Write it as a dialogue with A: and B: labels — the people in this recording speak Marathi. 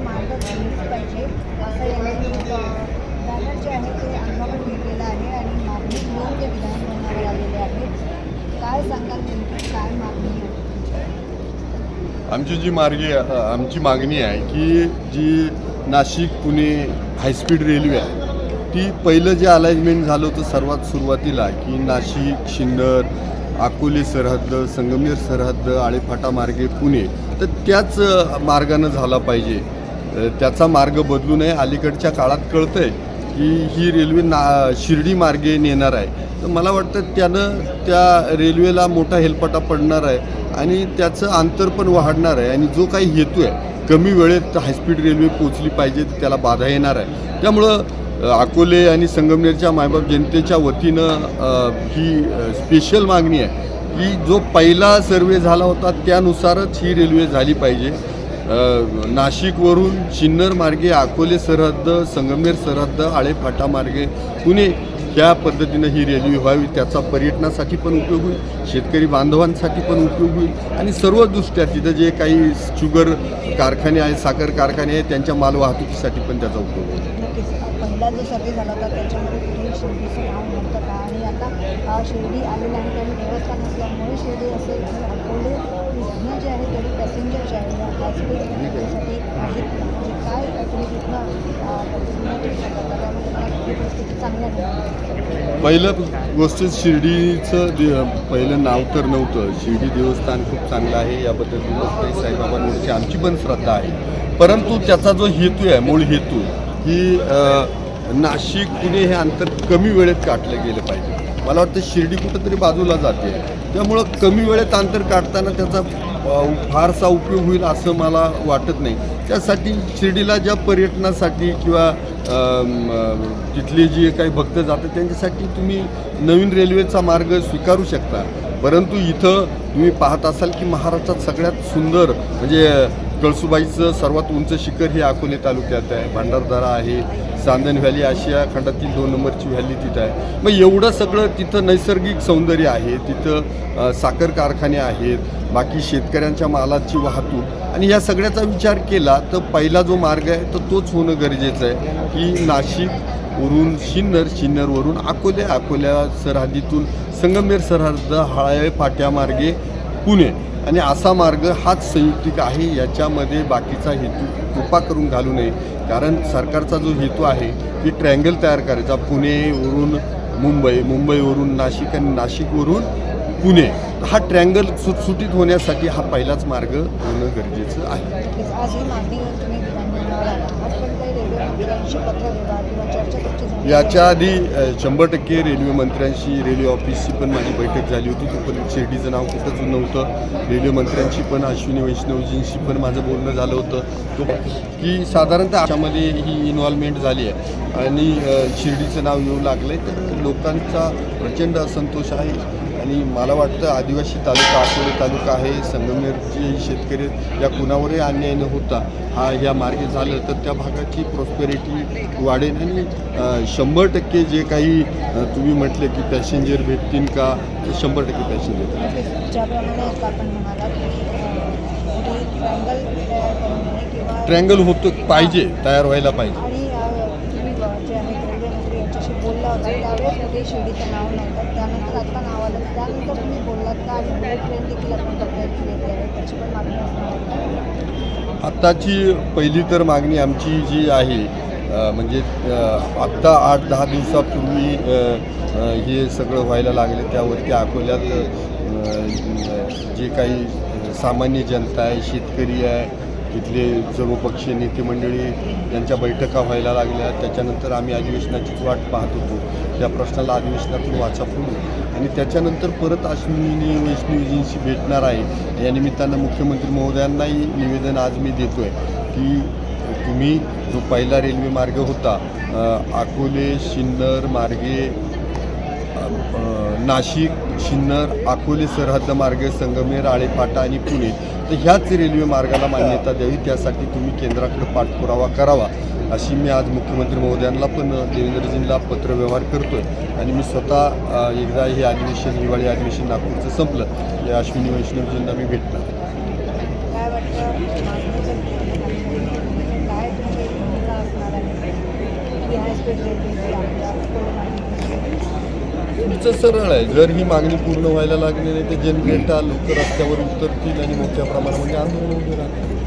A: मार्ग झालीच पाहिजे असं यांनी बॅनर जे आहे ते आहे आणि मागणी घेऊन ते आलेले आहेत काय सांगाल नेमकी काय मागणी आहे
B: आमची जी मार्गी आमची मागणी आहे की जी Nashik Pune high speed railway आहे ती पहिलं जे अलाइनमेंट झालं होतं सर्वात सुरुवातीला की नाशिक शिन्नर अकोली सरहद्द संगमेर सरहद्द आळेफाटा मार्गे पुणे तर त्याच मार्गानं झाला पाहिजे. त्याचा मार्ग बदलू नये. अलीकडच्या काळात कळतंय की ही रेल्वे ना शिर्डी मार्गे नेणार आहे. तर मला वाटतं त्यानं त्या रेल्वेला मोठा हेलपाटा पडणार आहे आणि त्याचं अंतर पण वाढणार आहे आणि जो काही हेतू आहे कमी वेळेत हायस्पीड रेल्वे पोचली पाहिजे त्याला बाधा येणार आहे. त्यामुळं अकोले आणि संगमनेरच्या मायबाप जनतेच्या वतीनं ही स्पेशल मागणी आहे की जो पहिला सर्वे झाला होता त्यानुसारच ही रेल्वे झाली पाहिजे. नाशिकवरून चिन्नर मार्गे अकोले सरहद्द संगमनेर सरहद्द आळेफाटा मार्गे पुणे त्या पद्धतीनं ही रेल्वे व्हावी त्याचा पर्यटनासाठी पण उपयोग होईल शेतकरी बांधवांसाठी पण उपयोग होईल आणि सर्व दृष्ट्या तिथं जे काही शुगर कारखाने आहेत साखर कारखाने आहेत त्यांच्या माल वाहतुकीसाठी पण त्याचा उपयोग होईल.
A: पहिला जो सर्वे झाला होता त्याच्यामध्ये शिर्डीचं नाव नव्हतं का? आणि आता शिर्डी आलेलं आहे आणि देवस्थान असल्यामुळे शिर्डी असेल आणि अकोले जे आहे पॅसेंजर जे आहे या आहेत म्हणजे काय तुम्ही तिथनं
B: पहिलं गोष्ट शिर्डीचं पहिलं नाव तर नव्हतं. शिर्डी देवस्थान खूप चांगलं आहे. याबद्दल काही साईबाबांवरची आमची पण श्रद्धा आहे. परंतु त्याचा जो हेतू आहे मूळ हेतू की नाशिक पुणे हे अंतर कमी वेळेत काटलं गेलं पाहिजे. मला वाटतं शिर्डी कुठंतरी बाजूला जाते. त्यामुळं कमी वेळेत अंतर काढताना त्याचा फारसा उपयोग होईल असं मला वाटत नाही. त्यासाठी शिर्डीला ज्या पर्यटनासाठी किंवा तिथले जे काही भक्त जातात त्यांच्यासाठी तुम्ही नवीन रेल्वेचा मार्ग स्वीकारू शकता. परंतु इथं तुम्ही पाहत असाल की महाराष्ट्रात सगळ्यात सुंदर म्हणजे कळसुबाईचं सर्वात उंच शिखर हे अकोले तालुक्यात आहे. भांडारदारा आहे चांदण व्हॅली आशिया खंडातील दोन नंबरची व्हॅली तिथं आहे. मग एवढं सगळं तिथं नैसर्गिक सौंदर्य आहे. तिथं साखर कारखाने आहेत बाकी शेतकऱ्यांच्या मालाची वाहतूक. आणि या सगळ्याचा विचार केला तर पहिला जो मार्ग आहे तर तोच होणं गरजेचं आहे की नाशिकवरून शिन्नर शिन्नरवरून अकोले अकोल्या सरहद्दीतून संगमेर सरहद्द हाळे फाट्यामार्गे पुणे आणि असा मार्ग हाच संयुक्तिक आहे याच्यामध्ये बाकीचा हेतू कृपा करून घालू नये. कारण सरकारचा जो हेतू आहे की ट्रँगल तयार करायचा. पुणेवरून मुंबई मुंबईवरून नाशिक आणि नाशिकवरून पुणे. हा ट्रँगल सुटसुटीत होण्यासाठी हा पहिलाच मार्ग होणं गरजेचं आहे. याच्या आधी शंभर टक्के रेल्वे मंत्र्यांशी रेल्वे ऑफिसची पण माझी बैठक झाली होती. तोपर्यंत शिर्डीचं नाव कुठंच नव्हतं. रेल्वे मंत्र्यांशी पण अश्विनी वैष्णवजींशी पण माझं बोलणं झालं होतं. तो की साधारणतः आशामध्ये ही इन्व्हॉल्वमेंट झाली आहे. आणि शिर्डीचं नाव येऊ लागलं आहे तर लोकांचा प्रचंड असंतोष आहे. आणि मला वाटतं आदिवासी तालुका अकोले तालुका आहे संगमनेरचे शेतकरी या कुणावरही अन्याय न होता हा ह्या मार्गे झालं तर त्या भागाची प्रॉस्पेरिटी वाढेल. आणि शंभर टक्के जे काही तुम्ही म्हटले की पॅसेंजर भेटतील का तर शंभर टक्के पॅसेंजर
A: ट्रँगल
B: होतं पाहिजे तयार व्हायला पाहिजे
A: आणि अ, तुम्ही ब- जे आहेत रेल्वे मंत्री यांच्याशी बोलला होता म्हणजे त्यावेळेस शिर्डीचं नाव नव्हतं. त्यानंतर आता नाव आलं. त्यानंतर तुम्ही बोललात का? आणि बुलेट ट्रेन देखील आपण त्याची पण मागणी असणार
B: आत्ताची पहिली तर मागणी आमची जी आहे म्हणजे आत्ता आठ दहा दिवसापूर्वी हे सगळं व्हायला लागले. त्यावरती अकोल्यात जे काही सामान्य जनता आहे शेतकरी आहे तिथले सर्वपक्षीय नेते मंडळी यांच्या बैठका व्हायला लागल्या. त्याच्यानंतर आम्ही अधिवेशनाचीच वाट पाहत होतो. त्या प्रश्नाला अधिवेशनातून वाचा फुलू आणि त्याच्यानंतर परत अश्विनी वैष्णवीजींशी भेटणार आहे. या निमित्तानं मुख्यमंत्री महोदयांनाही निवेदन आज मी देतो आहे की तुम्ही जो पहिला रेल्वे मार्ग होता अकोले शिन्नर मार्गे नाशिक शिन्नर अकोली सरहद्द मार्गे संगमेर आळेपाटा आणि पुणे. तर ह्याच रेल्वे मार्गाला मान्यता द्यावी त्यासाठी तुम्ही केंद्राकडे पाठपुरावा करावा अशी मी आज मुख्यमंत्री महोदयांना पण देवेंद्रजींना पत्रव्यवहार करतो आहे आणि मी स्वतः एकदा हे ॲडमिशन हिवाळी ॲडमिशन नागपूरचं संपलं या अश्विनी वैष्णवजींना मी भेटणार तुमचं सरळ आहे. जर ही मागणी पूर्ण व्हायला लागली नाही तर जनरेटा लोक रस्त्यावर उतरतील आणि मोठ्या प्रमाणामध्ये आंदोलन उभे राहतील